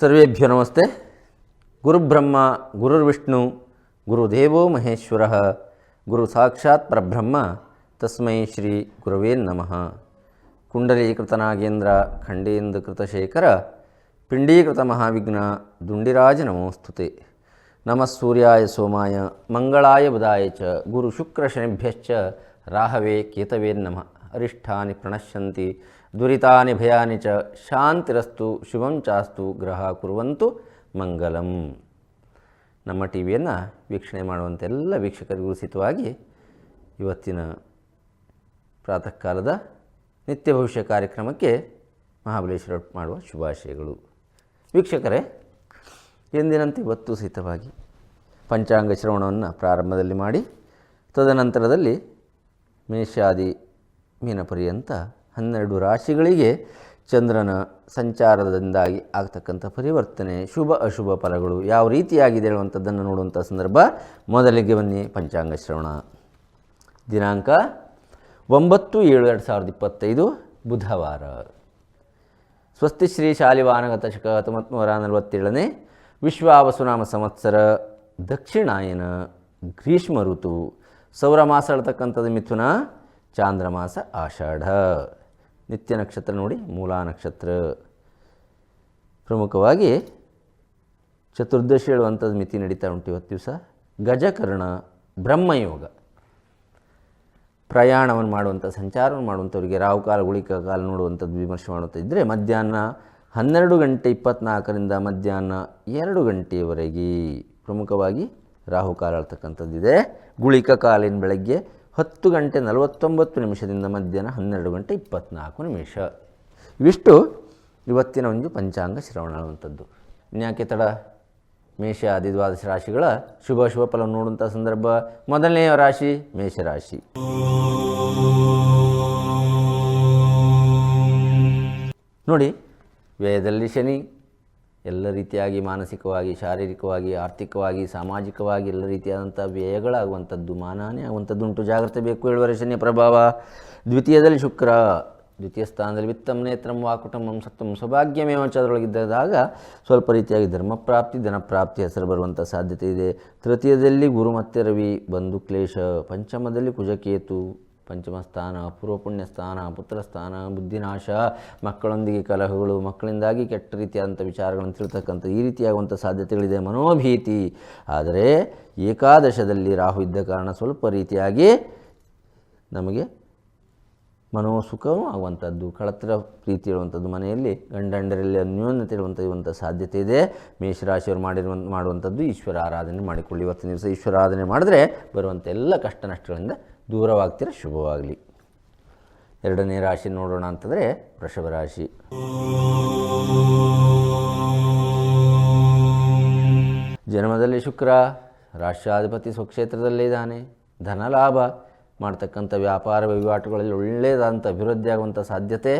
ಸರ್ವೇಭ್ಯೋ ನಮಸ್ತೆ. ಗುರುಬ್ರಹ್ಮ, ಗುರುರ್ವಿಷ್ಣು, ಗುರುದೇವೋ ಮಹೇಶ್ವರ, ಗುರು ಸಾಕ್ಷಾತ್ ಪರಬ್ರಹ್ಮ, ತಸ್ಮೈ ಶ್ರೀ ಗುರವೇ ನಮಃ. ಕುಂಡಲೀಕೃತನಾಗೇಂದ್ರ ಖಂಡೇಂದು ಕೃತಶೇಖರ ಪಿಂಡೀಕೃತ ಮಹಾವಿಘ್ನ, ದುಂಡಿರಾಜ ನಮೋಸ್ತುತೆ. ನಮಃ ಸೂರ್ಯಾಯ ಸೋಮಾಯ, ಮಂಗಳಾಯ ಬುಧಾಯ ಚ, ಗುರು ಶುಕ್ರ ಶನಿಭ್ಯಶ್ಚ, ರಾಹವೇ ಕೇತವೇ ನಮಃ. ಅರಿಷ್ಠಾನಿ ಪ್ರಣಶ್ಯಂತಿ. ದುರಿತಾನಿ ಭಯಾನಿ ಚ ಶಾಂತಿರಸ್ತು ಶುಭಂ ಚಾಸ್ತು ಗ್ರಹ ಕುರುವಂತು ಮಂಗಲಂ. ನಮ್ಮ ಟಿ ವಿಯನ್ನು ವೀಕ್ಷಣೆ ಮಾಡುವಂಥ ಎಲ್ಲ ವೀಕ್ಷಕರಿಗೂ ಉಚಿತವಾಗಿ ಇವತ್ತಿನ ಪ್ರಾತಃ ಕಾಲದ ನಿತ್ಯ ಭವಿಷ್ಯ ಕಾರ್ಯಕ್ರಮಕ್ಕೆ ಮಹಾಬಲೇಶ್ವರ ಮಾಡುವ ಶುಭಾಶಯಗಳು. ವೀಕ್ಷಕರೇ, ಎಂದಿನಂತೆ ಇವತ್ತು ಸಹಿತವಾಗಿ ಪಂಚಾಂಗ ಶ್ರವಣವನ್ನು ಪ್ರಾರಂಭದಲ್ಲಿ ಮಾಡಿ, ತದನಂತರದಲ್ಲಿ ಮೇಷಾದಿ ಮೀನ ಪರ್ಯಂತ ಹನ್ನೆರಡು ರಾಶಿಗಳಿಗೆ ಚಂದ್ರನ ಸಂಚಾರದಿಂದಾಗಿ ಆಗ್ತಕ್ಕಂಥ ಪರಿವರ್ತನೆ, ಶುಭ ಅಶುಭ ಫಲಗಳು ಯಾವ ರೀತಿಯಾಗಿದೆ ಹೇಳುವಂಥದ್ದನ್ನು ನೋಡುವಂಥ ಸಂದರ್ಭ ಮೊದಲಿಗೆ ಬನ್ನಿ ಪಂಚಾಂಗ ಶ್ರವಣ. ದಿನಾಂಕ ಒಂಬತ್ತು ಏಳು ಎರಡು ಸಾವಿರದ ಇಪ್ಪತ್ತೈದು ಬುಧವಾರ. ಸ್ವಸ್ತಿ ಶ್ರೀ ಶಾಲಿವಾನಗತ ಶಕ ಹತ್ತೊಂಬತ್ತು ನಲವತ್ತೇಳನೇ ವಿಶ್ವಾವಸುನಾಮ ಸಂವತ್ಸರ ದಕ್ಷಿಣಾಯನ ಗ್ರೀಷ್ಮ ಋತು ಸೌರ ಮಾಸ ಹೇಳ್ತಕ್ಕಂಥದ್ದು ಮಿಥುನ, ಚಾಂದ್ರಮಾಸ, ಆಷಾಢ. ನಿತ್ಯ ನಕ್ಷತ್ರ ನೋಡಿ ಮೂಲ ನಕ್ಷತ್ರ. ಪ್ರಮುಖವಾಗಿ ಚತುರ್ದಶಿ ಹೇಳುವಂಥದ್ದು ಮಿತಿ ನಡೀತಾ ಉಂಟು ಇವತ್ತು ದಿವಸ. ಗಜಕರ್ಣ, ಬ್ರಹ್ಮಯೋಗ. ಪ್ರಯಾಣವನ್ನು ಮಾಡುವಂಥ, ಸಂಚಾರವನ್ನು ಮಾಡುವಂಥವರಿಗೆ ರಾಹುಕಾಲ ಗುಳಿಕ ಕಾಲ ನೋಡುವಂಥದ್ದು ವಿಮರ್ಶೆ ಮಾಡುವಂಥ ಇದ್ದರೆ ಮಧ್ಯಾಹ್ನ ಹನ್ನೆರಡು ಗಂಟೆ ಇಪ್ಪತ್ನಾಲ್ಕರಿಂದ ಮಧ್ಯಾಹ್ನ ಎರಡು ಗಂಟೆಯವರೆಗೆ ಪ್ರಮುಖವಾಗಿ ರಾಹುಕಾಲ ಹೇಳ್ತಕ್ಕಂಥದ್ದಿದೆ. ಗುಳಿಕ ಕಾಲಿನ ಬೆಳಗ್ಗೆ ಹತ್ತು ಗಂಟೆ ನಲವತ್ತೊಂಬತ್ತು ನಿಮಿಷದಿಂದ ಮಧ್ಯಾಹ್ನ ಹನ್ನೆರಡು ಗಂಟೆ ಇಪ್ಪತ್ನಾಲ್ಕು ನಿಮಿಷ. ಇವಿಷ್ಟು ಇವತ್ತಿನ ಒಂದು ಪಂಚಾಂಗ ಶ್ರವಣ ಅನ್ನುವಂಥದ್ದು. ಇನ್ಯಾಕೆ ತಡ? ಮೇಷ ಆದಿ ದ್ವಾದಶ ರಾಶಿಗಳ ಶುಭ ಶುಭ ಫಲ ನೋಡುವಂಥ ಸಂದರ್ಭ. ಮೊದಲನೆಯ ರಾಶಿ ಮೇಷರಾಶಿ ನೋಡಿ, ವ್ಯಯದಲ್ಲಿ ಶನಿ. ಎಲ್ಲ ರೀತಿಯಾಗಿ ಮಾನಸಿಕವಾಗಿ, ಶಾರೀರಿಕವಾಗಿ, ಆರ್ಥಿಕವಾಗಿ, ಸಾಮಾಜಿಕವಾಗಿ ಎಲ್ಲ ರೀತಿಯಾದಂಥ ವ್ಯಯಗಳಾಗುವಂಥದ್ದು, ಮಾನಹಾನಿ ಆಗುವಂಥದ್ದುಂಟು. ಜಾಗ್ರತೆ ಬೇಕು ಏಳುವರೆ ಶನಿಯ ಪ್ರಭಾವ. ದ್ವಿತೀಯದಲ್ಲಿ ಶುಕ್ರ. ದ್ವಿತೀಯ ಸ್ಥಾನದಲ್ಲಿ ವಿತ್ತಂ ನೇತ್ರಂ, ವಾಕುಟುಂಬಂ ಸತ್ತಂ ಸೌಭಾಗ್ಯಮೇವ ಅದರೊಳಗಿದ್ದಾಗ ಸ್ವಲ್ಪ ರೀತಿಯಾಗಿ ಧರ್ಮಪ್ರಾಪ್ತಿ ಧನಪ್ರಾಪ್ತಿ ಹೆಸರು ಬರುವಂಥ ಸಾಧ್ಯತೆ ಇದೆ. ತೃತೀಯದಲ್ಲಿ ಗುರು ಮತ್ತೆ ರವಿ, ಬಂಧು, ಕ್ಲೇಶ. ಪಂಚಮದಲ್ಲಿ ಕುಜಕೇತು. ಪಂಚಮ ಸ್ಥಾನ ಪೂರ್ವ ಪುಣ್ಯ ಸ್ಥಾನ ಪುತ್ರ ಸ್ಥಾನ ಬುದ್ಧಿನಾಶ, ಮಕ್ಕಳೊಂದಿಗೆ ಕಲಹಗಳು, ಮಕ್ಕಳಿಂದಾಗಿ ಕೆಟ್ಟ ರೀತಿಯಾದಂಥ ವಿಚಾರಗಳನ್ನು ತಿಳ್ತಕ್ಕಂಥ ಈ ರೀತಿಯಾಗುವಂಥ ಸಾಧ್ಯತೆಗಳಿದೆ ಮನೋಭೀತಿ. ಆದರೆ ಏಕಾದಶದಲ್ಲಿ ರಾಹು ಇದ್ದ ಕಾರಣ ಸ್ವಲ್ಪ ರೀತಿಯಾಗಿ ನಮಗೆ ಮನೋಸುಖವೂ ಆಗುವಂಥದ್ದು ಕಳತ್ರ ಪ್ರೀತಿ ಇರುವಂಥದ್ದು. ಮನೆಯಲ್ಲಿ ಗಂಡಂಡರಲ್ಲಿ ಅನ್ಯೋನ್ಯತೆ ಇರುವಂಥ ಇರುವಂಥ ಸಾಧ್ಯತೆ ಇದೆ. ಮೇಷರಾಶಿಯವರು ಮಾಡಿರುವ, ಮಾಡುವಂಥದ್ದು ಈಶ್ವರ ಆರಾಧನೆ ಮಾಡಿಕೊಳ್ಳಿ. ಇವತ್ತಿನ ದಿವಸ ಈಶ್ವರ ಆರಾಧನೆ ಮಾಡಿದ್ರೆ ಬರುವಂಥ ಎಲ್ಲ ಕಷ್ಟ ನಷ್ಟಗಳಿಂದ ದೂರವಾಗ್ತಿರ ಶುಭವಾಗಲಿ. ಎರಡನೇ ರಾಶಿ ನೋಡೋಣ ಅಂತಂದರೆ ವೃಷಭ ರಾಶಿ. ಜನ್ಮದಲ್ಲಿ ಶುಕ್ರ, ರಾಷ್ಟ್ರಾಧಿಪತಿ ಸ್ವಕ್ಷೇತ್ರದಲ್ಲೇ ಇದ್ದಾನೆ. ಧನಲಾಭ ಮಾಡ್ತಕ್ಕಂಥ ವ್ಯಾಪಾರ ವಹಿವಾಟುಗಳಲ್ಲಿ ಒಳ್ಳೆಯದಾದಂಥ ಅಭಿವೃದ್ಧಿ ಆಗುವಂಥ ಸಾಧ್ಯತೆ.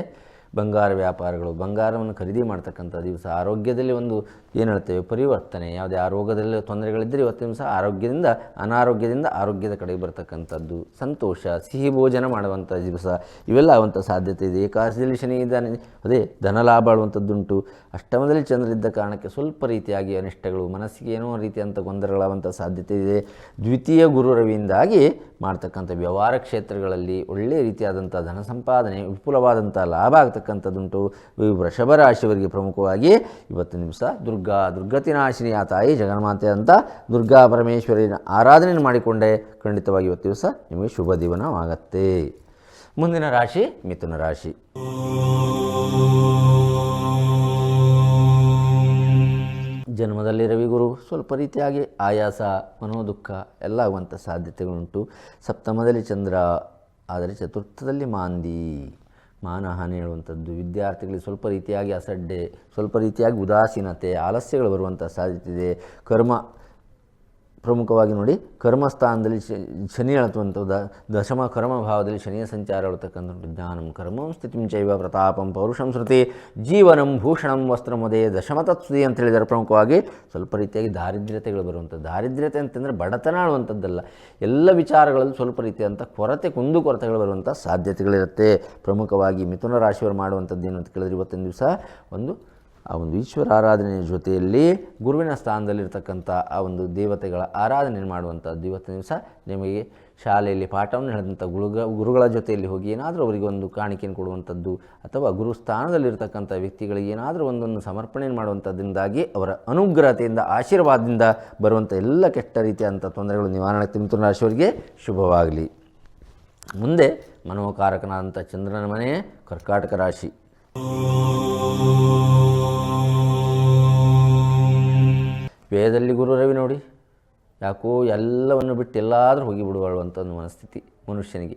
ಬಂಗಾರ ವ್ಯಾಪಾರಗಳು, ಬಂಗಾರವನ್ನು ಖರೀದಿ ಮಾಡ್ತಕ್ಕಂಥ ದಿವಸ, ಆರೋಗ್ಯದಲ್ಲಿ ಒಂದು ಏನು ಹೇಳ್ತೇವೆ? ಪರಿವರ್ತನೆ. ಯಾವುದೇ ಆರೋಗ್ಯದಲ್ಲಿ ತೊಂದರೆಗಳಿದ್ದರೆ ಇವತ್ತಿನ ಸಹ ಆರೋಗ್ಯದಿಂದ, ಅನಾರೋಗ್ಯದಿಂದ ಆರೋಗ್ಯದ ಕಡೆಗೆ ಬರ್ತಕ್ಕಂಥದ್ದು. ಸಂತೋಷ, ಸಿಹಿ ಭೋಜನ ಮಾಡುವಂಥ ದಿವಸ. ಇವೆಲ್ಲ ಆಗುವಂಥ ಸಾಧ್ಯತೆ ಇದೆ. ಏಕಾದಶದಲ್ಲಿ ಶನಿ ಇದ್ದಾನೆ. ಅದೇ ಧನಲಾಭ ಆಳುವಂಥದ್ದುಂಟು. ಅಷ್ಟಮದಲ್ಲಿ ಚಂದ್ರ ಇದ್ದ ಕಾರಣಕ್ಕೆ ಸ್ವಲ್ಪ ರೀತಿಯಾಗಿ ಅನಿಷ್ಟಗಳು, ಮನಸ್ಸಿಗೆ ಏನೋ ರೀತಿಯಂಥ ಗೊಂದಲಗಳಾಗುವಂಥ ಸಾಧ್ಯತೆ ಇದೆ. ದ್ವಿತೀಯ ಗುರು ರವಿಯಿಂದಾಗಿ ಮಾಡ್ತಕ್ಕಂಥ ವ್ಯವಹಾರ ಕ್ಷೇತ್ರಗಳಲ್ಲಿ ಒಳ್ಳೆಯ ರೀತಿಯಾದಂಥ ಧನ ಸಂಪಾದನೆ, ವಿಪುಲವಾದಂಥ ಲಾಭ ಆಗ್ತಕ್ಕಂಥದ್ದುಂಟು. ವೃಷಭ ರಾಶಿಯವರಿಗೆ ಪ್ರಮುಖವಾಗಿ ಇವತ್ತು ನಿಮಿಷ ದುರ್ಗಾ ದುರ್ಗತಿನಾಶಿನಿ, ಆ ತಾಯಿ ಜಗನ್ಮಾತೆ ಅಂತ ದುರ್ಗಾ ಪರಮೇಶ್ವರಿನ ಆರಾಧನೆಯನ್ನು ಮಾಡಿಕೊಂಡೇ. ಖಂಡಿತವಾಗಿ ಇವತ್ತು ದಿವಸ ನಿಮಗೆ ಶುಭ ದಿವನವಾಗತ್ತೆ. ಮುಂದಿನ ರಾಶಿ ಮಿಥುನ ರಾಶಿ. ಜನ್ಮದಲ್ಲಿ ರವಿಗುರು ಸ್ವಲ್ಪ ರೀತಿಯಾಗಿ ಆಯಾಸ, ಮನೋದುಃಖ, ಎಲ್ಲ ಆಗುವಂಥ ಸಾಧ್ಯತೆಗಳುಂಟು. ಸಪ್ತಮದಲ್ಲಿ ಚಂದ್ರ, ಆದರೆ ಚತುರ್ಥದಲ್ಲಿ ಮಾಂದಿ. ಮಾನಹಾನಿ ಹೇಳುವಂಥದ್ದು ವಿದ್ಯಾರ್ಥಿಗಳಿಗೆ ಸ್ವಲ್ಪ ರೀತಿಯಾಗಿ ಅಸಡ್ಡೆ ಸ್ವಲ್ಪ ರೀತಿಯಾಗಿ ಉದಾಸೀನತೆ ಆಲಸ್ಯಗಳು ಬರುವಂಥ ಸಾಧ್ಯತೆ ಇದೆ. ಕರ್ಮ ಪ್ರಮುಖವಾಗಿ ನೋಡಿ ಕರ್ಮಸ್ಥಾನದಲ್ಲಿ ಶನಿ ಹೇಳ್ತುವಂಥ ದ, ದಶಮ ಕರ್ಮ ಭಾವದಲ್ಲಿ ಶನಿಯ ಸಂಚಾರ ಹೇಳ್ತಕ್ಕಂಥ ಜ್ಞಾನಂ. ಕರ್ಮಂ ಸ್ಥಿತಿಂ ಚೈವ ಪ್ರತಾಪಂ ಪೌರುಷಂ ಶ್ರುತಿ ಜೀವನಂ ಭೂಷಣಂ ವಸ್ತ್ರಮದೇ ದಶಮತತ್ಸುತಿ ಅಂತ ಹೇಳಿದರೆ ಪ್ರಮುಖವಾಗಿ. ಸ್ವಲ್ಪ ರೀತಿಯಾಗಿ ದಾರಿದ್ರ್ಯತೆಗಳು ಬರುವಂಥದ್ದು ದಾರಿದ್ರ್ಯತೆ ಅಂತಂದರೆ ಬಡತನ ಆಳುವಂಥದ್ದಲ್ಲ. ಎಲ್ಲ ವಿಚಾರಗಳಲ್ಲಿ ಸ್ವಲ್ಪ ರೀತಿಯಾದಂಥ ಕೊರತೆ, ಕುಂದು ಕೊರತೆಗಳು ಬರುವಂಥ ಸಾಧ್ಯತೆಗಳಿರುತ್ತೆ. ಪ್ರಮುಖವಾಗಿ ಮಿಥುನ ರಾಶಿಯವರು ಮಾಡುವಂಥದ್ದು ಏನು ಅಂತ ಕೇಳಿದ್ರೆ ಇವತ್ತಿನ ದಿವಸ ಒಂದು ಆ ಒಂದು ಈಶ್ವರ ಆರಾಧನೆಯ ಜೊತೆಯಲ್ಲಿ ಗುರುವಿನ ಸ್ಥಾನದಲ್ಲಿರ್ತಕ್ಕಂಥ ಆ ಒಂದು ದೇವತೆಗಳ ಆರಾಧನೆ ಮಾಡುವಂಥ ಇವತ್ತಿನ ದಿವಸ ನಿಮಗೆ ಶಾಲೆಯಲ್ಲಿ ಪಾಠವನ್ನು ಹೇಳಿದಂಥ ಗುರುಗ, ಗುರುಗಳ ಜೊತೆಯಲ್ಲಿ ಹೋಗಿ ಏನಾದರೂ ಅವರಿಗೆ ಒಂದು ಕಾಣಿಕೆಯನ್ನು ಕೊಡುವಂಥದ್ದು ಅಥವಾ ಗುರು ಸ್ಥಾನದಲ್ಲಿರ್ತಕ್ಕಂಥ ವ್ಯಕ್ತಿಗಳಿಗೆ ಏನಾದರೂ ಒಂದೊಂದು ಸಮರ್ಪಣೆ ಮಾಡುವಂಥದ್ದರಿಂದಾಗಿ ಅವರ ಅನುಗ್ರಹತೆಯಿಂದ, ಆಶೀರ್ವಾದದಿಂದ ಬರುವಂಥ ಎಲ್ಲ ಕೆಟ್ಟ ರೀತಿಯಾದಂಥ ತೊಂದರೆಗಳು ನಿವಾರಣೆ ಮಿಥುನ ರಾಶಿಯವರಿಗೆ ಶುಭವಾಗಲಿ. ಮುಂದೆ ಮನೋಕಾರಕನಾದಂಥ ಚಂದ್ರನ ಮನೆ ಕರ್ಕಾಟಕ ರಾಶಿ. ವೇದದಲ್ಲಿ ಗುರು ರವಿ ನೋಡಿ, ಯಾಕೋ ಎಲ್ಲವನ್ನು ಬಿಟ್ಟು ಎಲ್ಲಾದರೂ ಹೋಗಿ ಬಿಡುವಳು ಅಂತ ಒಂದು ಮನಸ್ಥಿತಿ ಮನುಷ್ಯನಿಗೆ.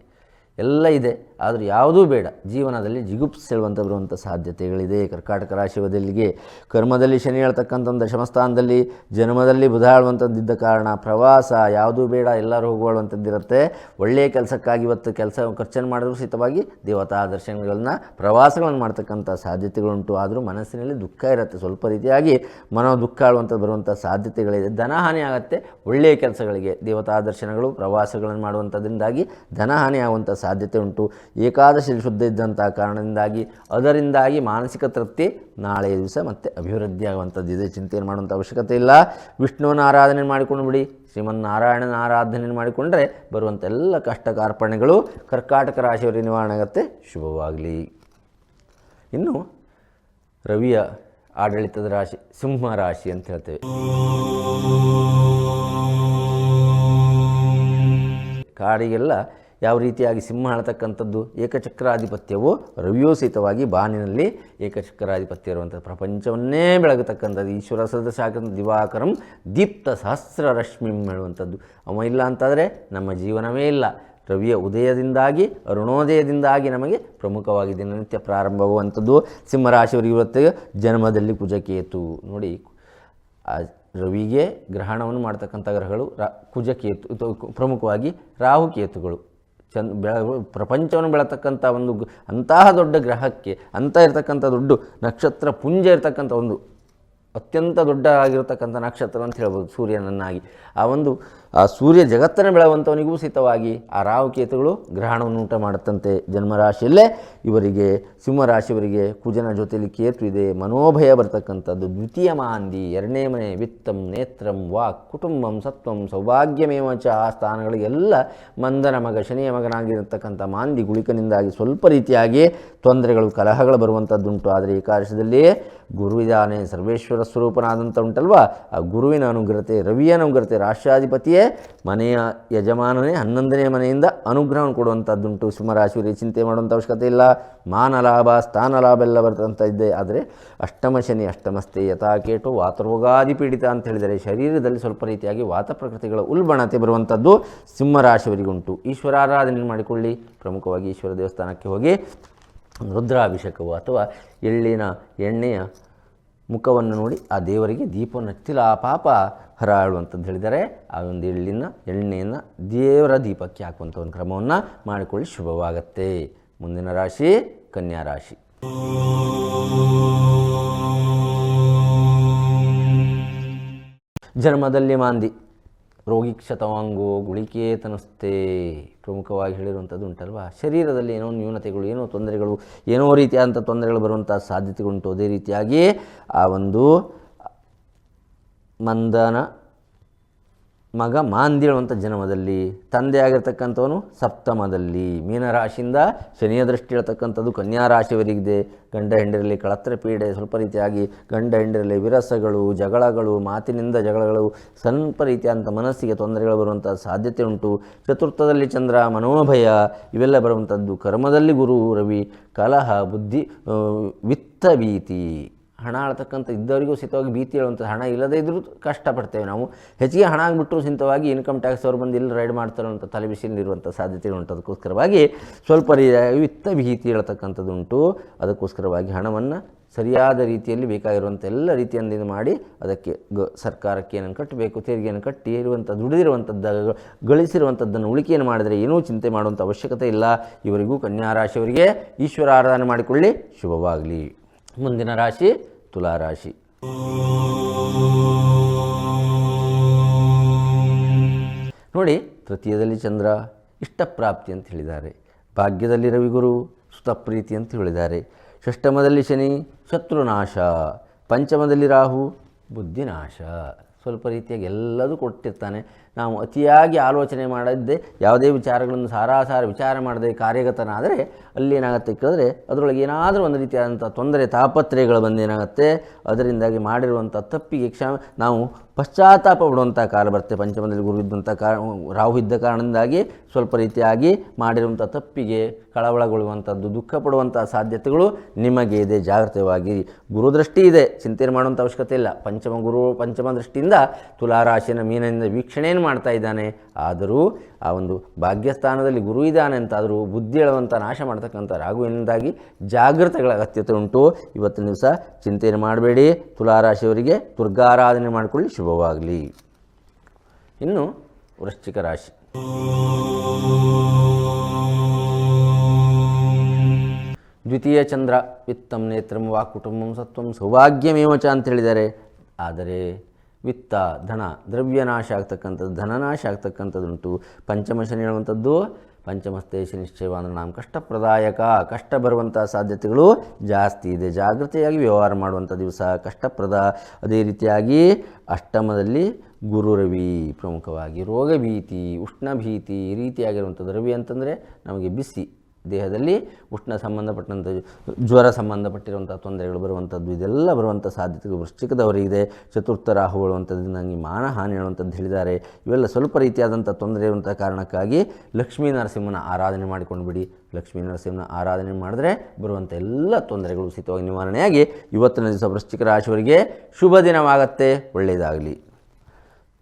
ಎಲ್ಲ ಇದೆ. ಆದರೆ ಯಾವುದೂ ಬೇಡ. ಜೀವನದಲ್ಲಿ ಜಿಗುಪ್ಸೆಳುವಂಥ ಬರುವಂಥ ಸಾಧ್ಯತೆಗಳಿದೆ. ಕರ್ಕಾಟಕ ರಾಶಿವದಲ್ಲಿಗೆ ಕರ್ಮದಲ್ಲಿ ಶನಿ ಹೇಳ್ತಕ್ಕಂಥ ದಶಮಸ್ಥಾನದಲ್ಲಿ ಜನ್ಮದಲ್ಲಿ ಬುಧ ಕಾರಣ ಪ್ರವಾಸ ಯಾವುದೂ ಬೇಡ ಎಲ್ಲರೂ ಹೋಗುವಂಥದ್ದಿರುತ್ತೆ ಒಳ್ಳೆಯ ಕೆಲಸಕ್ಕಾಗಿ ಇವತ್ತು ಕೆಲಸ ಖರ್ಚನ್ನು ಮಾಡಿದ್ರು ಸಹಿತವಾಗಿ ದೇವತಾ ದರ್ಶನಗಳನ್ನು, ಪ್ರವಾಸಗಳನ್ನು ಮಾಡ್ತಕ್ಕಂಥ ಸಾಧ್ಯತೆಗಳುಂಟು. ಆದರೂ ಮನಸ್ಸಿನಲ್ಲಿ ದುಃಖ ಇರುತ್ತೆ. ಸ್ವಲ್ಪ ರೀತಿಯಾಗಿ ಮನೋ ದುಃಖ ಆಳುವಂಥದ್ದು ಬರುವಂಥ ಸಾಧ್ಯತೆಗಳಿದೆ. ಧನಹಾನಿ ಆಗುತ್ತೆ. ಒಳ್ಳೆಯ ಕೆಲಸಗಳಿಗೆ ದೇವತಾ ದರ್ಶನಗಳು, ಪ್ರವಾಸಗಳನ್ನು ಮಾಡುವಂಥದ್ರಿಂದಾಗಿ ಧನಹಾನಿ ಆಗುವಂಥ ಸಾಧ್ಯತೆ ಉಂಟು. ಏಕಾದಶಿ ಶುದ್ಧ ಇದ್ದಂಥ ಕಾರಣದಿಂದಾಗಿ, ಅದರಿಂದಾಗಿ ಮಾನಸಿಕ ತೃಪ್ತಿ ನಾಳೆ ದಿವಸ ಮತ್ತೆ ಅಭಿವೃದ್ಧಿ ಆಗುವಂಥದ್ದು. ಇದೆ ಚಿಂತೆಯನ್ನು ಮಾಡುವಂಥ ಅವಶ್ಯಕತೆ ಇಲ್ಲ. ವಿಷ್ಣುವನ ಆರಾಧನೆ ಮಾಡಿಕೊಂಡು ಬಿಡಿ. ಶ್ರೀಮನ್ನಾರಾಯಣನ ಆರಾಧನೆ ಮಾಡಿಕೊಂಡ್ರೆ ಬರುವಂಥ ಎಲ್ಲ ಕಷ್ಟ ಕಾರ್ಪಣ್ಯಗಳು ಕರ್ಕಾಟಕ ರಾಶಿಯವರಿಗೆ ನಿವಾರಣೆ ಆಗುತ್ತೆ. ಶುಭವಾಗಲಿ. ಇನ್ನು ರವಿಯ ಆಡಳಿತದ ರಾಶಿ, ಸಿಂಹ ರಾಶಿ ಅಂತ ಹೇಳ್ತೇವೆ. ಕಾಡಿಗೆಲ್ಲ ಯಾವ ರೀತಿಯಾಗಿ ಸಿಂಹ ಅಳತಕ್ಕಂಥದ್ದು ಏಕಚಕ್ರಾಧಿಪತ್ಯವು ರವಿಯೂ ಸಹಿತವಾಗಿ ಬಾನಿನಲ್ಲಿ ಏಕಚಕ್ರಾಧಿಪತ್ಯ ಇರುವಂಥ ಪ್ರಪಂಚವನ್ನೇ ಬೆಳಗತಕ್ಕಂಥದ್ದು. ಈಶ್ವರ ಸದಸ್ಯ ಶಾಖ ದಿವಾಕರಂ ದೀಪ್ತ ಸಹಸ್ರ ರಶ್ಮಿಂ ಹೇಳುವಂಥದ್ದು. ಅವ ಇಲ್ಲ ಅಂತಾದರೆ ನಮ್ಮ ಜೀವನವೇ ಇಲ್ಲ. ರವಿಯ ಉದಯದಿಂದಾಗಿ, ಅರುಣೋದಯದಿಂದಾಗಿ ನಮಗೆ ಪ್ರಮುಖವಾಗಿ ದಿನನಿತ್ಯ ಪ್ರಾರಂಭವಾಗುವಂಥದ್ದು ಸಿಂಹರಾಶಿಯವರಿಗೆ ಇವತ್ತು ಜನ್ಮದಲ್ಲಿ ಕುಜಕೇತು ನೋಡಿ ರವಿಗೆ ಗ್ರಹಣವನ್ನು ಮಾಡ್ತಕ್ಕಂಥ ಗ್ರಹಗಳು ರಾ ಕುಜಕೇತು ಪ್ರಮುಖವಾಗಿ ರಾಹುಕೇತುಗಳು ಚಂದ್ ಬೆಳ, ಪ್ರಪಂಚವನ್ನು ಬೆಳತಕ್ಕಂಥ ಒಂದು ಅಂತಹ ದೊಡ್ಡ ಗ್ರಹಕ್ಕೆ ಅಂತ ಇರತಕ್ಕಂಥ ದೊಡ್ಡ ನಕ್ಷತ್ರ ಪುಂಜ ಇರತಕ್ಕಂಥ ಒಂದು ಅತ್ಯಂತ ದೊಡ್ಡ ಆಗಿರತಕ್ಕಂಥ ನಕ್ಷತ್ರ ಅಂತ ಹೇಳ್ಬೋದು ಸೂರ್ಯನನ್ನಾಗಿ. ಆ ಒಂದು ಆ ಸೂರ್ಯ ಜಗತ್ತನ್ನು ಬೆಳವಂಥವನಿಗೂ ಸಹಿತವಾಗಿ ಆ ರಾಹುಕೇತುಗಳು ಗ್ರಹಣವನ್ನು ಉಂಟು ಮಾಡುತ್ತಂತೆ. ಜನ್ಮರಾಶಿಯಲ್ಲೇ ಇವರಿಗೆ ಸಿಂಹರಾಶಿಯವರಿಗೆ ಕುಜನ ಜೊತೆಯಲ್ಲಿ ಕೇತು ಇದೆ. ಮನೋಭಯ ಬರ್ತಕ್ಕಂಥದ್ದು ದ್ವಿತೀಯ ಮಾಂದಿ. ಎರಡನೇ ಮನೆ ವಿತ್ತಂ, ನೇತ್ರಂ ವಾಕ್ ಕುಟುಂಬಂ, ಸತ್ವಂ, ಸೌಭಾಗ್ಯಮೇವ ಚ. ಆ ಸ್ಥಾನಗಳಿಗೆಲ್ಲ ಮಂದನ ಮಗ, ಶನಿಯ ಮಗನಾಗಿರತಕ್ಕಂಥ ಮಾಂದಿ ಗುಳಿಕನಿಂದಾಗಿ ಸ್ವಲ್ಪ ರೀತಿಯಾಗಿ ತೊಂದರೆಗಳು, ಕಲಹಗಳು ಬರುವಂಥದ್ದುಂಟು. ಆದರೆ ಈ ಕಾರ್ಯದಲ್ಲಿಯೇ ಗುರುವಿದಾನೆ ಸರ್ವೇಶ್ವರ ಸ್ವರೂಪನಾದಂಥ ಉಂಟಲ್ವ? ಆ ಗುರುವಿನ ಅನುಗ್ರಹತೆ, ರವಿಯ ಅನುಗ್ರಹತೆ, ರಾಷ್ಟ್ರಾಧಿಪತಿಯೇ ಮನೆಯ ಯಜಮಾನನೇ ಹನ್ನೊಂದನೇ ಮನೆಯಿಂದ ಅನುಗ್ರಹವನ್ನು ಕೊಡುವಂಥದ್ದುಂಟು. ಸಿಂಹರಾಶಿಯವರಿಗೆ ಚಿಂತೆ ಮಾಡುವಂಥ ಅವಶ್ಯಕತೆ ಇಲ್ಲ. ಮಾನ ಲಾಭ, ಸ್ಥಾನ ಲಾಭ ಎಲ್ಲ ಬರ್ತಂಥ ಇದ್ದೆ ಆದರೆ ಅಷ್ಟಮ ಶನಿ ಅಷ್ಟಮಸ್ತೆ ಯಥಾಕೇಟು ವಾತರೋಗಾದಿ ಪೀಡಿತ ಅಂತ ಹೇಳಿದರೆ ಶರೀರದಲ್ಲಿ ಸ್ವಲ್ಪ ರೀತಿಯಾಗಿ ವಾತ ಪ್ರಕೃತಿಗಳ ಉಲ್ಬಣತೆ ಬರುವಂಥದ್ದು ಸಿಂಹರಾಶಿಯವರಿಗುಂಟು. ಈಶ್ವರಾರಾಧನೆ ಮಾಡಿಕೊಳ್ಳಿ. ಪ್ರಮುಖವಾಗಿ ಈಶ್ವರ ದೇವಸ್ಥಾನಕ್ಕೆ ಹೋಗಿ ರುದ್ರಾಭಿಷೇಕವು ಅಥವಾ ಎಳ್ಳಿನ ಎಣ್ಣೆಯ ಮುಖವನ್ನು ನೋಡಿ ಆ ದೇವರಿಗೆ ದೀಪವನ್ನು ಹಚ್ಚಿಲ್ಲ ಆ ಪಾಪ ಹರಾಳುವಂಥದ್ದು ಹೇಳಿದರೆ, ಆ ಒಂದು ಎಳ್ಳಿನ ಎಣ್ಣೆಯನ್ನು ದೇವರ ದೀಪಕ್ಕೆ ಹಾಕುವಂಥ ಒಂದು ಕ್ರಮವನ್ನು ಮಾಡಿಕೊಳ್ಳಿ, ಶುಭವಾಗತ್ತೆ. ಮುಂದಿನ ರಾಶಿ, ಕನ್ಯಾ ರಾಶಿ. ಜನ್ಮದಲ್ಲಿ ಮಾಂದಿ. ರೋಗಿ ಕ್ಷತವಾಂಗೋ ತನಸ್ತೆ ಪ್ರಮುಖವಾಗಿ ಹೇಳಿರುವಂಥದ್ದು ಉಂಟಲ್ವಾ? ಶರೀರದಲ್ಲಿ ಏನೋ ನ್ಯೂನತೆಗಳು, ಏನೋ ತೊಂದರೆಗಳು, ಏನೋ ರೀತಿಯಾದಂಥ ತೊಂದರೆಗಳು ಬರುವಂಥ ಸಾಧ್ಯತೆಗಳುಂಟು ಅದೇ ರೀತಿಯಾಗಿ ಆ ಒಂದು ಮಂದನ ಮಗ ಮಾಂದಿಳುವಂಥ ಜನ್ಮದಲ್ಲಿ ತಂದೆ ಆಗಿರ್ತಕ್ಕಂಥವನು ಸಪ್ತಮದಲ್ಲಿ. ಮೀನರಾಶಿಯಿಂದ ಶನಿಯ ದೃಷ್ಟಿ ಇರತಕ್ಕಂಥದ್ದು ಕನ್ಯಾ ರಾಶಿಯವರಿಗಿದೆ ಗಂಡ ಹೆಂಡಿರಲಿ ಕಳತ್ರ ಪೀಡೆ, ಸ್ವಲ್ಪ ರೀತಿಯಾಗಿ ಗಂಡ ಹೆಂಡಿರಲಿ ವಿರಸಗಳು, ಜಗಳಗಳು, ಮಾತಿನಿಂದ ಜಗಳಗಳು, ಸ್ವಲ್ಪ ರೀತಿಯಾದಂಥ ಮನಸ್ಸಿಗೆ ತೊಂದರೆಗಳು ಬರುವಂಥ ಸಾಧ್ಯತೆ ಉಂಟು. ಚತುರ್ಥದಲ್ಲಿ ಚಂದ್ರ, ಮನೋಭಯ, ಇವೆಲ್ಲ ಬರುವಂಥದ್ದು ಕರ್ಮದಲ್ಲಿ ಗುರು, ರವಿ, ಕಲಹ, ಬುದ್ಧಿ ವಿತ್ತ, ಭೀತಿ. ಹಣ ಆಳ್ತಕ್ಕಂಥ ಇದ್ದವರಿಗೂ ಸಿತವಾಗಿ ಭೀತಿ ಹೇಳುವಂಥ ಹಣ ಇಲ್ಲದೇ ಇದ್ದರೂ ಕಷ್ಟಪಡ್ತೇವೆ ನಾವು. ಹೆಚ್ಚಿಗೆ ಹಣ ಆಗಿಬಿಟ್ರು ಸಿಂತವಾಗಿ ಇನ್ಕಮ್ ಟ್ಯಾಕ್ಸ್ ಅವ್ರು ಬಂದು ಇಲ್ಲಿ ರೈಡ್ ಮಾಡ್ತಾರೆ ಅಂತ ತಲೆ ಬಿಸಿಲಿರುವಂಥ ಸಾಧ್ಯತೆ ಉಂಟು. ಅದಕ್ಕೋಸ್ಕರವಾಗಿ ಸ್ವಲ್ಪ ವಿತ್ತ ಭೀತಿ ಹೇಳ್ತಕ್ಕಂಥದ್ದು ಉಂಟು. ಅದಕ್ಕೋಸ್ಕರವಾಗಿ ಹಣವನ್ನು ಸರಿಯಾದ ರೀತಿಯಲ್ಲಿ ಬೇಕಾಗಿರುವಂಥ ಎಲ್ಲ ರೀತಿಯಿಂದ ಮಾಡಿ ಅದಕ್ಕೆ ಗ ಸರ್ಕಾರಕ್ಕೆ ಏನನ್ನು ಕಟ್ಟಬೇಕು, ತೆರಿಗೆಯನ್ನು ಕಟ್ಟಿ ಇರುವಂಥ ದುಡಿದಿರುವಂಥದ್ದು ಗಳಿಸಿರುವಂಥದ್ದನ್ನು ಉಳಿಕೆಯನ್ನು ಮಾಡಿದರೆ ಏನೂ ಚಿಂತೆ ಮಾಡುವಂಥ ಅವಶ್ಯಕತೆ ಇಲ್ಲ. ಇವರಿಗೂ ಕನ್ಯಾ ರಾಶಿಯವರಿಗೆ ಈಶ್ವರ ಆರಾಧನೆ ಮಾಡಿಕೊಳ್ಳಿ. ಶುಭವಾಗಲಿ. ಮುಂದಿನ ರಾಶಿ ತುಲಾ ರಾಶಿ ನೋಡಿ, ತೃತೀಯದಲ್ಲಿ ಚಂದ್ರ ಇಷ್ಟಪ್ರಾಪ್ತಿ ಅಂತ ಹೇಳಿದ್ದಾರೆ. ಭಾಗ್ಯದಲ್ಲಿ ರವಿಗುರು ಸುತಪ್ರೀತಿ ಅಂತ ಹೇಳಿದ್ದಾರೆ. ಷಷ್ಟಮದಲ್ಲಿ ಶನಿ ಶತ್ರುನಾಶ. ಪಂಚಮದಲ್ಲಿ ರಾಹು ಬುದ್ಧಿನಾಶ. ಸ್ವಲ್ಪ ರೀತಿಯಾಗಿ ಎಲ್ಲದೂ ಕೊಟ್ಟಿರ್ತಾನೆ. ನಾವು ಅತಿಯಾಗಿ ಆಲೋಚನೆ ಮಾಡದೆ ಯಾವುದೇ ವಿಚಾರಗಳನ್ನು ಸಾರಾಸಾರ ವಿಚಾರ ಮಾಡದೆ ಕಾರ್ಯಗತನಾದರೆ ಅಲ್ಲಿ ಏನಾಗುತ್ತೆ ಕೇಳಿದ್ರೆ ಅದರೊಳಗೆ ಏನಾದರೂ ಒಂದು ರೀತಿಯಾದಂಥ ತೊಂದರೆ, ತಾಪತ್ರಯಗಳು ಬಂದೇನಾಗುತ್ತೆ ಅದರಿಂದಾಗಿ ಮಾಡಿರುವಂಥ ತಪ್ಪಿಗೆ ಕ್ಷಮ, ನಾವು ಪಶ್ಚಾತ್ತಾಪ ಬಿಡುವಂಥ ಕಾಲ ಬರುತ್ತೆ. ಪಂಚಮದಲ್ಲಿ ಗುರು ಇದ್ದಂಥ ಕಾರಣ ರಾಹು ಇದ್ದ ಕಾರಣದಿಂದಾಗಿ ಸ್ವಲ್ಪ ರೀತಿಯಾಗಿ ಮಾಡಿರುವಂಥ ತಪ್ಪಿಗೆ ಕಳವಳಗೊಳ್ಳುವಂಥದ್ದು, ದುಃಖ ಪಡುವಂಥ ಸಾಧ್ಯತೆಗಳು ನಿಮಗೆ ಇದೆ. ಜಾಗ್ರತವಾಗಿ ಗುರುದೃಷ್ಟಿ ಇದೆ. ಚಿಂತನೆ ಮಾಡುವಂಥ ಅವಶ್ಯಕತೆ ಇಲ್ಲ. ಪಂಚಮ ಗುರು, ಪಂಚಮ ದೃಷ್ಟಿಯಿಂದ ತುಲಾರಾಶಿನ ಮೀನಿನಿಂದ ವೀಕ್ಷಣೆಯನ್ನು ಮಾಡ್ತಾ ಇದ್ದಾನೆ. ಆದರೂ ಆ ಒಂದು ಭಾಗ್ಯಸ್ಥಾನದಲ್ಲಿ ಗುರು ಇದ್ದಾನೆ ಅಂತಾದರೂ ಬುದ್ಧಿ ಹೇಳುವಂಥ ನಾಶ ಮಾಡ್ತಕ್ಕಂಥ ರಾಘುವಿನಿಂದಾಗಿ ಜಾಗೃತಗಳ ಅಗತ್ಯತೆ ಉಂಟು. ಇವತ್ತಿನ ದಿವಸ ಚಿಂತೆಯನ್ನು ಮಾಡಬೇಡಿ. ತುಲಾರಾಶಿಯವರಿಗೆ ದುರ್ಗಾರಾಧನೆ ಮಾಡಿಕೊಳ್ಳಿ. ಶುಭವಾಗಲಿ. ಇನ್ನು ವೃಶ್ಚಿಕ ರಾಶಿ. ದ್ವಿತೀಯ ಚಂದ್ರ, ವಿತ್ತಂ ನೇತ್ರಂ ವಾ ಕುಟುಂಬಂ ಸತ್ವಂ ಸೌಭಾಗ್ಯಮೇವಚ ಅಂತ ಹೇಳಿದ್ದಾರೆ. ಆದರೆ ವಿತ್ತ, ಧನ, ದ್ರವ್ಯನಾಶ ಆಗ್ತಕ್ಕಂಥದ್ದು, ಧನನಾಶ ಆಗ್ತಕ್ಕಂಥದ್ದುಂಟು. ಪಂಚಮ ಶನಿ ಹೇಳುವಂಥದ್ದು ಪಂಚಮಸ್ತೆ ಶನಿಶ್ಚಯವ ಅಂದರೆ ನಾವು ಕಷ್ಟಪ್ರದಾಯಕ, ಕಷ್ಟ ಬರುವಂಥ ಸಾಧ್ಯತೆಗಳು ಜಾಸ್ತಿ ಇದೆ. ಜಾಗೃತಿಯಾಗಿ ವ್ಯವಹಾರ ಮಾಡುವಂಥ ದಿವಸ ಕಷ್ಟಪ್ರದ, ಅದೇ ರೀತಿಯಾಗಿ ಅಷ್ಟಮದಲ್ಲಿ ಗುರುರವಿ ಪ್ರಮುಖವಾಗಿ. ರೋಗ ಭೀತಿ, ಉಷ್ಣ ಭೀತಿ ಈ ರೀತಿಯಾಗಿರುವಂಥದ್ದು ರವಿ ಅಂತಂದರೆ ನಮಗೆ ಬಿಸಿ ದೇಹದಲ್ಲಿ ಉಷ್ಣ ಸಂಬಂಧಪಟ್ಟಂಥ ಜ್ವರ ಸಂಬಂಧಪಟ್ಟಿರುವಂಥ ತೊಂದರೆಗಳು ಬರುವಂಥದ್ದು ಇದೆಲ್ಲ ಬರುವಂಥ ಸಾಧ್ಯತೆಗಳು ವೃಶ್ಚಿಕದವರಿಗಿದೆ ಚತುರ್ಥ ರಾಹು ನನಗೆ ಮಾನಹಾನಿ ಹೇಳುವಂಥದ್ದು ಹೇಳಿದ್ದಾರೆ. ಇವೆಲ್ಲ ಸ್ವಲ್ಪ ರೀತಿಯಾದಂಥ ತೊಂದರೆ ಇರುವಂಥ ಕಾರಣಕ್ಕಾಗಿ ಲಕ್ಷ್ಮೀ ನರಸಿಂಹನ ಆರಾಧನೆ ಮಾಡಿಕೊಂಡು ಬಿಡಿ. ಲಕ್ಷ್ಮೀ ನರಸಿಂಹನ ಆರಾಧನೆ ಮಾಡಿದ್ರೆ ಬರುವಂಥ ಎಲ್ಲ ತೊಂದರೆಗಳು ಉಚಿತವಾಗಿ ನಿವಾರಣೆಯಾಗಿ ಇವತ್ತಿನ ದಿವಸ ವೃಶ್ಚಿಕ ರಾಶಿಯವರಿಗೆ ಶುಭ ದಿನವಾಗತ್ತೆ ಒಳ್ಳೆಯದಾಗಲಿ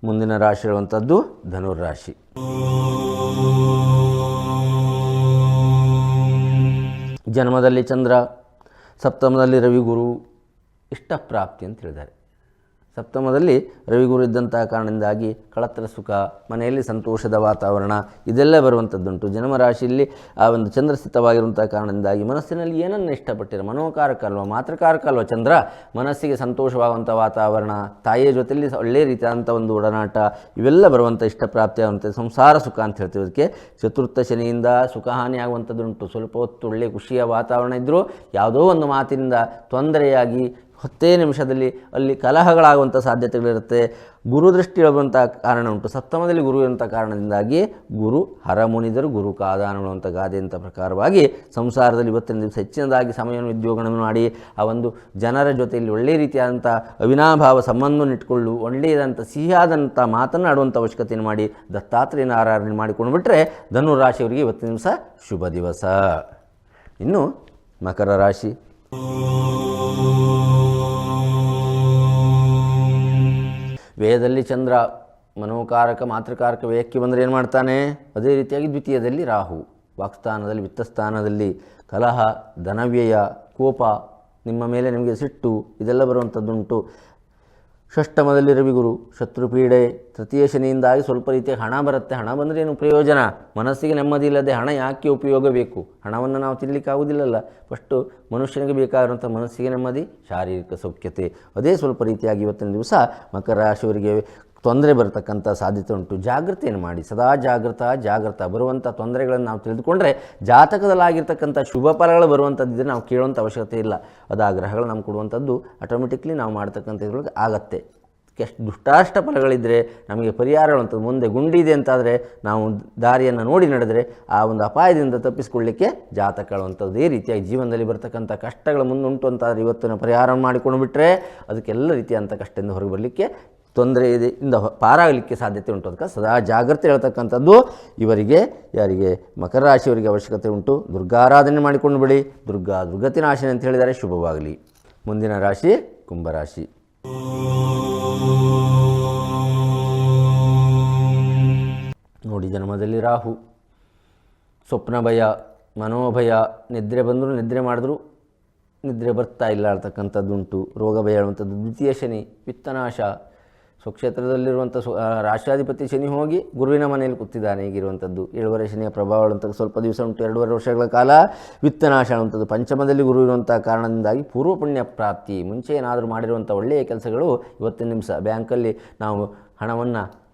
ಮುಂದಿನ ರಾಶಿ ಹೇಳುವಂಥದ್ದು ಧನುರ್ರಾಶಿ ಜನ್ಮದಲ್ಲಿ ಚಂದ್ರ ಸಪ್ತಮದಲ್ಲಿ ರವಿಗುರು ಇಷ್ಟಪ್ರಾಪ್ತಿ ಅಂತ ಹೇಳಿದ್ದಾರೆ. ಸಪ್ತಮದಲ್ಲಿ ರವಿಗುರು ಇದ್ದಂತಹ ಕಾರಣದಿಂದಾಗಿ ಕಳತ್ರ ಸುಖ, ಮನೆಯಲ್ಲಿ ಸಂತೋಷದ ವಾತಾವರಣ, ಇದೆಲ್ಲ ಬರುವಂಥದ್ದುಂಟು ಜನ್ಮರಾಶಿಯಲ್ಲಿ ಆ ಒಂದು ಚಂದ್ರ ಸ್ಥಿತವಾಗಿರುವಂಥ ಕಾರಣದಿಂದಾಗಿ ಮನಸ್ಸಿನಲ್ಲಿ ಏನನ್ನು ಇಷ್ಟಪಟ್ಟಿರೋ? ಮನೋಕಾರಕ ಅಲ್ವ ಮಾತೃಕಾರಕ ಅಲ್ವ ಚಂದ್ರ, ಮನಸ್ಸಿಗೆ ಸಂತೋಷವಾಗುವಂಥ ವಾತಾವರಣ, ತಾಯಿಯ ಜೊತೆಯಲ್ಲಿ ಒಳ್ಳೆಯ ರೀತಿಯಾದಂಥ ಒಂದು ಒಡನಾಟ, ಇವೆಲ್ಲ ಬರುವಂಥ ಇಷ್ಟಪ್ರಾಪ್ತಿ ಆಗುವಂಥ ಸಂಸಾರ ಸುಖ ಅಂತ ಹೇಳ್ತೀವಿ. ಅದಕ್ಕೆ ಚತುರ್ಥ ಶನಿಯಿಂದ ಸುಖಹಾನಿ ಆಗುವಂಥದ್ದುಂಟು ಸ್ವಲ್ಪ ಹೊತ್ತು ಒಳ್ಳೆಯ ಖುಷಿಯ ವಾತಾವರಣ ಇದ್ದರೂ ಯಾವುದೋ ಒಂದು ಮಾತಿನಿಂದ ತೊಂದರೆಯಾಗಿ ಹತ್ತೇ ನಿಮಿಷದಲ್ಲಿ ಅಲ್ಲಿ ಕಲಹಗಳಾಗುವಂಥ ಸಾಧ್ಯತೆಗಳಿರುತ್ತೆ. ಗುರು ದೃಷ್ಟಿ ಹೇಳುವಂಥ ಕಾರಣ ಉಂಟು. ಸಪ್ತಮದಲ್ಲಿ ಗುರು ಇರುವಂಥ ಕಾರಣದಿಂದಾಗಿ ಗುರು ಹರಮುನಿದರು ಗುರು ಕಾದಾನಗಳು ಅಂತ ಗಾದೆ ಅಂತ ಪ್ರಕಾರವಾಗಿ ಸಂಸಾರದಲ್ಲಿ ಇವತ್ತಿನ ದಿವಸ ಹೆಚ್ಚಿನದಾಗಿ ಸಮಯವನ್ನು ಉದ್ಯೋಗವನ್ನು ಮಾಡಿ ಆ ಒಂದು ಜನರ ಜೊತೆಯಲ್ಲಿ ಒಳ್ಳೆಯ ರೀತಿಯಾದಂಥ ಅವಿನಾಭಾವ ಸಂಬಂಧವನ್ನು ಇಟ್ಕೊಳ್ಳು ಒಳ್ಳೆಯದಂಥ ಸಿಹಿಯಾದಂಥ ಮಾತನ್ನು ಅವಶ್ಯಕತೆಯನ್ನು ಮಾಡಿ, ದತ್ತಾತ್ರೇಯನ ಆರಾಧನೆ ಮಾಡಿಕೊಂಡು ಬಿಟ್ಟರೆ ಧನು ರಾಶಿಯವರಿಗೆ ಇವತ್ತಿನ ದಿವಸ ಶುಭ ದಿವಸ. ಇನ್ನು ಮಕರ ರಾಶಿ. ವೇದದಲ್ಲಿ ಚಂದ್ರ ಮನೋಕಾರಕ, ಮಾತೃಕಾರಕ ವ್ಯಯಕ್ಕೆ ಬಂದರೆ ಏನು ಮಾಡ್ತಾನೆ? ಅದೇ ರೀತಿಯಾಗಿ ದ್ವಿತೀಯದಲ್ಲಿ ರಾಹು, ವಾಕ್ಸ್ಥಾನದಲ್ಲಿ ವಿತ್ತಸ್ಥಾನದಲ್ಲಿ ಕಲಹ, ಧನವ್ಯಯ, ಕೋಪ, ನಿಮ್ಮ ಮೇಲೆ ನಿಮಗೆ ಸಿಟ್ಟು, ಇದೆಲ್ಲ ಬರುವಂಥದ್ದುಂಟು. ಷಷ್ಟಮದಲ್ಲಿ ರವಿಗುರು, ಶತ್ರುಪೀಡೆ, ತೃತೀಯ ಶನಿಯಿಂದಾಗಿ ಸ್ವಲ್ಪ ರೀತಿಯ ಹಣ ಬರುತ್ತೆ. ಹಣ ಬಂದರೆ ಏನು ಪ್ರಯೋಜನ? ಮನಸ್ಸಿಗೆ ನೆಮ್ಮದಿ ಇಲ್ಲದೆ ಹಣ ಯಾಕೆ ಉಪಯೋಗ ಬೇಕು? ಹಣವನ್ನು ನಾವು ತಿನ್ನಲಿಕ್ಕಾಗೋದಿಲ್ಲಲ್ಲ ಫಸ್ಟು ಮನುಷ್ಯನಿಗೆ ಬೇಕಾಗಿರುವಂಥ ಮನಸ್ಸಿಗೆ ನೆಮ್ಮದಿ, ಶಾರೀರಿಕ ಸೌಖ್ಯತೆ, ಅದೇ ಸ್ವಲ್ಪ ರೀತಿಯಾಗಿ ಇವತ್ತಿನ ದಿವಸ ಮಕರ ರಾಶಿಯವರಿಗೆ ತೊಂದರೆ ಬರತಕ್ಕಂಥ ಸಾಧ್ಯತೆ ಉಂಟು. ಜಾಗೃತಿಯನ್ನು ಮಾಡಿ. ಸದಾ ಜಾಗೃತ ಜಾಗೃತ ಬರುವಂಥ ತೊಂದರೆಗಳನ್ನು ನಾವು ತಿಳಿದುಕೊಂಡ್ರೆ ಜಾತಕದಲ್ಲಾಗಿರ್ತಕ್ಕಂಥ ಶುಭ ಫಲಗಳು ಬರುವಂಥದ್ದಿದ್ರೆ ನಾವು ಕೇಳುವಂಥ ಅವಶ್ಯಕತೆ ಇಲ್ಲ. ಅದು ಆ ಗ್ರಹಗಳು ನಮ್ಗೆ ಕೊಡುವಂಥದ್ದು ಆಟೋಮೆಟಿಕ್ಲಿ ನಾವು ಮಾಡ್ತಕ್ಕಂಥ ಇದ್ರೊಳಗೆ ಆಗತ್ತೆ. ಎಷ್ಟು ದುಷ್ಟಾಷ್ಟ ಫಲಗಳಿದ್ದರೆ ನಮಗೆ ಪರಿಹಾರಗಳಂಥದ್ದು ಮುಂದೆ ಗುಂಡಿ ಇದೆ ಅಂತಾದರೆ ನಾವು ದಾರಿಯನ್ನು ನೋಡಿ ನಡೆದರೆ ಆ ಒಂದು ಅಪಾಯದಿಂದ ತಪ್ಪಿಸಿಕೊಳ್ಳಿಕ್ಕೆ ಜಾತಕಗಳಂಥದ್ದು ಈ ರೀತಿಯಾಗಿ ಜೀವನದಲ್ಲಿ ಬರ್ತಕ್ಕಂಥ ಕಷ್ಟಗಳು ಮುಂದುಂಟು ಅಂತಾದರೆ ಇವತ್ತಿನ ಪರಿಹಾರ ಮಾಡಿಕೊಂಡು ಬಿಟ್ಟರೆ ಅದಕ್ಕೆಲ್ಲ ರೀತಿಯಾದಂಥ ಕಷ್ಟದಿಂದ ಹೊರಗೆ ಬರಲಿಕ್ಕೆ ತೊಂದರೆ ಇದೆ, ಇಂದ ಹೊ- ಪಾರಾಗಲಿಕ್ಕೆ ಸಾಧ್ಯತೆ ಉಂಟು. ಅದಕ್ಕೆ ಸದಾ ಜಾಗ್ರತೆ ಹೇಳ್ತಕ್ಕಂಥದ್ದು ಇವರಿಗೆ, ಯಾರಿಗೆ ಮಕರ ರಾಶಿಯವರಿಗೆ ಅವಶ್ಯಕತೆ ಉಂಟು. ದುರ್ಗಾರಾಧನೆ ಮಾಡಿಕೊಂಡು ಬಿಡಿ. ದುರ್ಗಾ ದುರ್ಗತಿ ನಾಶಿ ಅಂತ ಹೇಳಿದರೆ ಶುಭವಾಗಲಿ. ಮುಂದಿನ ರಾಶಿ ಕುಂಭರಾಶಿ ನೋಡಿ, ಜನ್ಮದಲ್ಲಿ ರಾಹು. ಸ್ವಪ್ನ ಭಯ, ಮನೋಭಯ, ನಿದ್ರೆ ಬಂದರೂ ನಿದ್ರೆ ಮಾಡಿದ್ರು ನಿದ್ರೆ ಬರ್ತಾ ಇಲ್ಲ ಅಂತಕ್ಕಂಥದ್ದುಂಟು. ರೋಗ ಭಯ ಹೇಳುವಂಥದ್ದು ದ್ವಿತೀಯ ಶನಿ, ವಿತ್ತನಾಶ ಸ್ವಕ್ಷೇತ್ರದಲ್ಲಿರುವಂಥ ಸ್ವ ರಾಷ್ಟ್ರಾಧಿಪತಿ ಶನಿ ಹೋಗಿ ಗುರುವಿನ ಮನೆಯಲ್ಲಿ ಕೂತಿದ್ದಾನೆ. ಈಗಿರುವಂಥದ್ದು ಏಳುವರೆ ಶನಿಯ ಪ್ರಭಾವ ಸ್ವಲ್ಪ ದಿವಸ ಉಂಟು, ಎರಡೂವರೆ ವರ್ಷಗಳ ಕಾಲ ವಿತ್ತನಾಶ ಅನ್ನುವಂಥದ್ದು ಪಂಚಮದಲ್ಲಿ ಗುರು ಇರುವಂಥ ಕಾರಣದಿಂದಾಗಿ ಪೂರ್ವ ಪುಣ್ಯ ಪ್ರಾಪ್ತಿ, ಮುಂಚೆ ಏನಾದರೂ ಮಾಡಿರುವಂಥ ಒಳ್ಳೆಯ ಕೆಲಸಗಳು, ಇವತ್ತಿನ ನಿಮಿಷ ಬ್ಯಾಂಕಲ್ಲಿ ನಾವು ಹಣವನ್ನು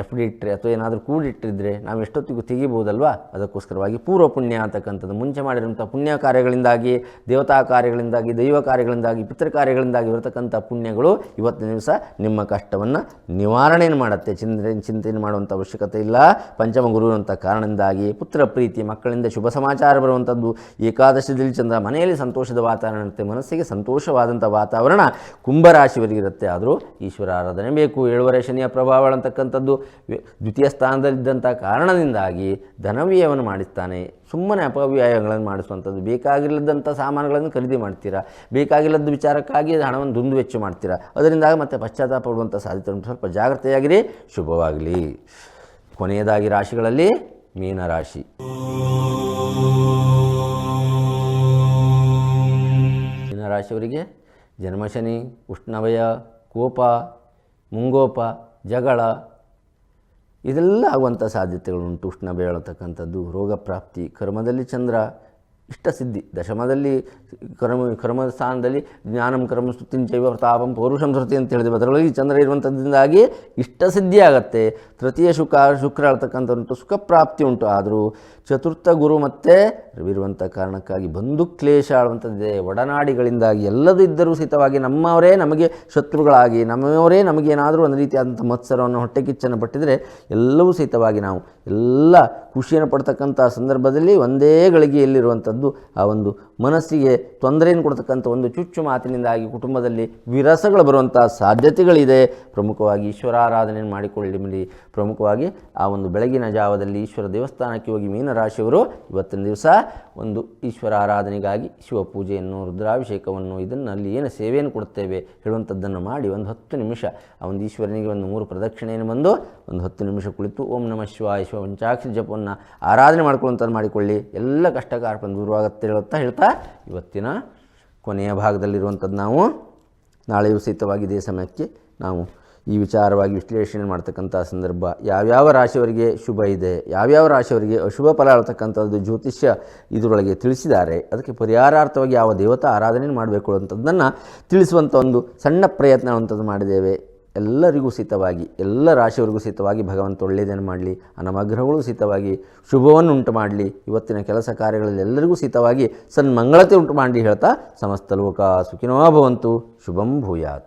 ಎಫ್ ಡಿ ಇಟ್ಟರೆ ಅಥವಾ ಏನಾದರೂ ಕೂಡಿಟ್ಟಿದ್ರೆ ನಾವು ಎಷ್ಟೊತ್ತಿಗೂ ತೆಗಿಬೋದಲ್ವಾ ಅದಕ್ಕೋಸ್ಕರವಾಗಿ ಪೂರ್ವ ಪುಣ್ಯ ಅಂತಕ್ಕಂಥದ್ದು. ಮುಂಚೆ ಮಾಡಿರುವಂಥ ಪುಣ್ಯ ಕಾರ್ಯಗಳಿಂದಾಗಿ, ದೇವತಾ ಕಾರ್ಯಗಳಿಂದಾಗಿ, ದೈವ ಕಾರ್ಯಗಳಿಂದಾಗಿ, ಪಿತೃ ಕಾರ್ಯಗಳಿಂದಾಗಿ ಇರತಕ್ಕಂಥ ಪುಣ್ಯಗಳು ಇವತ್ತಿನ ದಿವಸ ನಿಮ್ಮ ಕಷ್ಟವನ್ನು ನಿವಾರಣೆಯನ್ನು ಮಾಡುತ್ತೆ. ಚಿಂತೆ ಚಿಂತನೆ ಮಾಡುವಂಥ ಅವಶ್ಯಕತೆ ಇಲ್ಲ. ಪಂಚಮ ಗುರು ಅಂತ ಕಾರಣದಿಂದಾಗಿ ಪುತ್ರ ಪ್ರೀತಿ, ಮಕ್ಕಳಿಂದ ಶುಭ ಸಮಾಚಾರ ಬರುವಂಥದ್ದು ಏಕಾದಶದಲ್ಲಿ ಚಂದ್ರ ಮನೆಯಲ್ಲಿ ಸಂತೋಷದ ವಾತಾವರಣ ಇರುತ್ತೆ, ಮನಸ್ಸಿಗೆ ಸಂತೋಷವಾದಂಥ ವಾತಾವರಣ ಕುಂಭರಾಶಿವರಿಗಿರುತ್ತೆ ಆದರೂ ಈಶ್ವರ ಆರಾಧನೆ ಬೇಕು. ಏಳುವರೆ ಶನಿಯ ಪ್ರಭಾವ ಅಂತಕ್ಕಂಥದ್ದು. ದ್ವಿತೀಯ ಸ್ಥಾನದಲ್ಲಿದ್ದಂಥ ಕಾರಣದಿಂದಾಗಿ ಧನವ್ಯಯವನ್ನು ಮಾಡಿಸ್ತಾನೆ. ಸುಮ್ಮನೆ ಅಪವ್ಯಯಗಳನ್ನು ಮಾಡಿಸುವಂಥದ್ದು. ಬೇಕಾಗಿಲ್ಲದಂಥ ಸಾಮಾನುಗಳನ್ನು ಖರೀದಿ ಮಾಡ್ತೀರಾ? ಬೇಕಾಗಿಲ್ಲದ ವಿಚಾರಕ್ಕಾಗಿ ಹಣವನ್ನು ದುಂದು ವೆಚ್ಚ ಮಾಡ್ತೀರಾ? ಅದರಿಂದಾಗಿ ಮತ್ತೆ ಪಶ್ಚಾತ್ತಾಪ ಪಡುವಂಥ ಸಾಧ್ಯತೆ ಸ್ವಲ್ಪ ಜಾಗ್ರತೆಯಾಗಿರಿ. ಶುಭವಾಗಲಿ. ಕೊನೆಯದಾಗಿ ರಾಶಿಗಳಲ್ಲಿ ಮೀನರಾಶಿ ಮೀನರಾಶಿಯವರಿಗೆ ಜನ್ಮಶನಿ, ಉಷ್ಣವಯ, ಕೋಪ, ಮುಂಗೋಪ, ಜಗಳ ಇದೆಲ್ಲ ಆಗುವಂಥ ಸಾಧ್ಯತೆಗಳುಂಟು ಉಷ್ಣ ಬೇಳತಕ್ಕಂಥದ್ದು ರೋಗ ಪ್ರಾಪ್ತಿ ಕರ್ಮದಲ್ಲಿ ಚಂದ್ರ ಇಷ್ಟಸಿದ್ಧಿ. ದಶಮದಲ್ಲಿ ಕರ್ಮ ಕರ್ಮ ಸ್ಥಾನದಲ್ಲಿ ಜ್ಞಾನಂ ಕರ್ಮ ಸ್ತುತಿಂಚೈವ ಪ್ರತಾಪಂ ಪೌರುಷಂ ಶ್ರುತಿ ಅಂತ ಹೇಳಿದ್ವಿ. ಅದರೊಳಗೆ ಚಂದ್ರ ಚಂದ್ರ ಇಷ್ಟ ಇಷ್ಟಸಿದ್ಧಿ ಆಗತ್ತೆ ತೃತೀಯ ಶುಕ್ರ ಶುಕ್ರ ಅಳ್ತಕ್ಕಂಥ ಉಂಟು, ಸುಖ ಪ್ರಾಪ್ತಿ ಉಂಟು. ಆದರೂ ಚತುರ್ಥ ಗುರು ಮತ್ತೆ ಇರುವಂಥ ಕಾರಣಕ್ಕಾಗಿ ಬಂಧು ಕ್ಲೇಶ ಆಳುವಂಥದ್ದಿದೆ ಒಡನಾಡಿಗಳಿಂದಾಗಿ ಎಲ್ಲದೂ ಇದ್ದರೂ ಸಹಿತವಾಗಿ ನಮ್ಮವರೇ ನಮಗೆ ಶತ್ರುಗಳಾಗಿ, ನಮ್ಮವರೇ ನಮಗೇನಾದರೂ ಒಂದು ರೀತಿಯಾದಂಥ ಮತ್ಸರವನ್ನು ಹೊಟ್ಟೆ ಕಿಚ್ಚನ್ನು ಪಟ್ಟಿದರೆ ಎಲ್ಲವೂ ಸಹಿತವಾಗಿ ನಾವು ಎಲ್ಲ ಖುಷಿಯನ್ನು ಪಡ್ತಕ್ಕಂಥ ಸಂದರ್ಭದಲ್ಲಿ ಒಂದೇ ಗಳಿಗೆಯಲ್ಲಿರುವಂಥದ್ದು ಆ ಒಂದು ಮನಸ್ಸಿಗೆ ತೊಂದರೆಯನ್ನು ಕೊಡ್ತಕ್ಕಂಥ ಒಂದು ಚುಚ್ಚು ಮಾತಿನಿಂದಾಗಿ ಕುಟುಂಬದಲ್ಲಿ ವಿರಸಗಳು ಬರುವಂಥ ಸಾಧ್ಯತೆಗಳಿದೆ. ಪ್ರಮುಖವಾಗಿ ಈಶ್ವರಾರಾಧನೆಯನ್ನು ಮಾಡಿಕೊಳ್ಳಿ ಪ್ರಮುಖವಾಗಿ ಆ ಒಂದು ಬೆಳಗಿನ ಜಾವದಲ್ಲಿ ಈಶ್ವರ ದೇವಸ್ಥಾನಕ್ಕೆ ಹೋಗಿ ಮೀನರಾಶಿಯವರು ಇವತ್ತಿನ ದಿವಸ ಒಂದು ಈಶ್ವರ ಆರಾಧನೆಗಾಗಿ ಶಿವಪೂಜೆಯನ್ನು ರುದ್ರಾಭಿಷೇಕವನ್ನು, ಇದನ್ನು ಅಲ್ಲಿ ಏನು ಸೇವೆಯನ್ನು ಕೊಡ್ತೇವೆ ಹೇಳುವಂಥದ್ದನ್ನು ಮಾಡಿ ಒಂದು ಹತ್ತು ನಿಮಿಷ ಆ ಒಂದು ಈಶ್ವರನಿಗೆ ಒಂದು ಮೂರು ಪ್ರದಕ್ಷಿಣೆಯನ್ನು ಬಂದು ಒಂದು ಹತ್ತು ನಿಮಿಷ ಕುಳಿತು ಓಂ ನಮಃ ಶಿವ ಶಿವ ಪಂಚಾಕ್ಷರಿ ಜಪವನ್ನು ಆರಾಧನೆ ಮಾಡ್ಕೊಳ್ಳುವಂಥದ್ದು ಮಾಡಿಕೊಳ್ಳಿ. ಎಲ್ಲ ಕಷ್ಟ ಕಾರ್ಪಣ ದೂರವಾಗುತ್ತೆ ಹೇಳುತ್ತಾ ಹೇಳ್ತಾ ಇವತ್ತಿನ ಕೊನೆಯ ಭಾಗದಲ್ಲಿರುವಂಥದ್ದು ನಾವು ನಾಳೆ ಸಹಿತವಾಗಿ ಇದೇ ಸಮಯಕ್ಕೆ ನಾವು ಈ ವಿಚಾರವಾಗಿ ವಿಶ್ಲೇಷಣೆ ಮಾಡ್ತಕ್ಕಂಥ ಸಂದರ್ಭ. ಯಾವ್ಯಾವ ರಾಶಿಯವರಿಗೆ ಶುಭ ಇದೆ, ಯಾವ್ಯಾವ ರಾಶಿಯವರಿಗೆ ಅಶುಭ ಫಲ ಆಳ್ತಕ್ಕಂಥದ್ದು ಜ್ಯೋತಿಷ್ಯ ಇದರೊಳಗೆ ತಿಳಿಸಿದ್ದಾರೆ, ಅದಕ್ಕೆ ಪರಿಹಾರಾರ್ಥವಾಗಿ ಯಾವ ದೇವತಾ ಆರಾಧನೆ ಮಾಡಬೇಕು ಅನ್ನೋಂಥದ್ದನ್ನು ತಿಳಿಸುವಂಥ ಒಂದು ಸಣ್ಣ ಪ್ರಯತ್ನ ಅಂಥದ್ದು ಮಾಡಿದ್ದೇವೆ. ಎಲ್ಲರಿಗೂ ಸಿತವಾಗಿ ಎಲ್ಲ ರಾಶಿಯವರಿಗೂ ಸಿತವಾಗಿ ಭಗವಂತ ಒಳ್ಳೆಯದನ್ನು ಮಾಡಲಿ ಅನಮಗ್ರಹಗಳು ಸಿತವಾಗಿ ಸಹಿತವಾಗಿ ಶುಭವನ್ನು ಉಂಟು ಮಾಡಲಿ, ಇವತ್ತಿನ ಕೆಲಸ ಕಾರ್ಯಗಳಲ್ಲಿ ಎಲ್ಲರಿಗೂ ಸಹಿತವಾಗಿ ಸನ್ಮಂಗಳತೆ ಉಂಟು ಮಾಡಿ ಹೇಳ್ತಾ ಸಮಸ್ತ ಲೋಕ ಸುಖಿನೋ ಭವಂತು. ಶುಭಂ ಭೂಯಾತ್.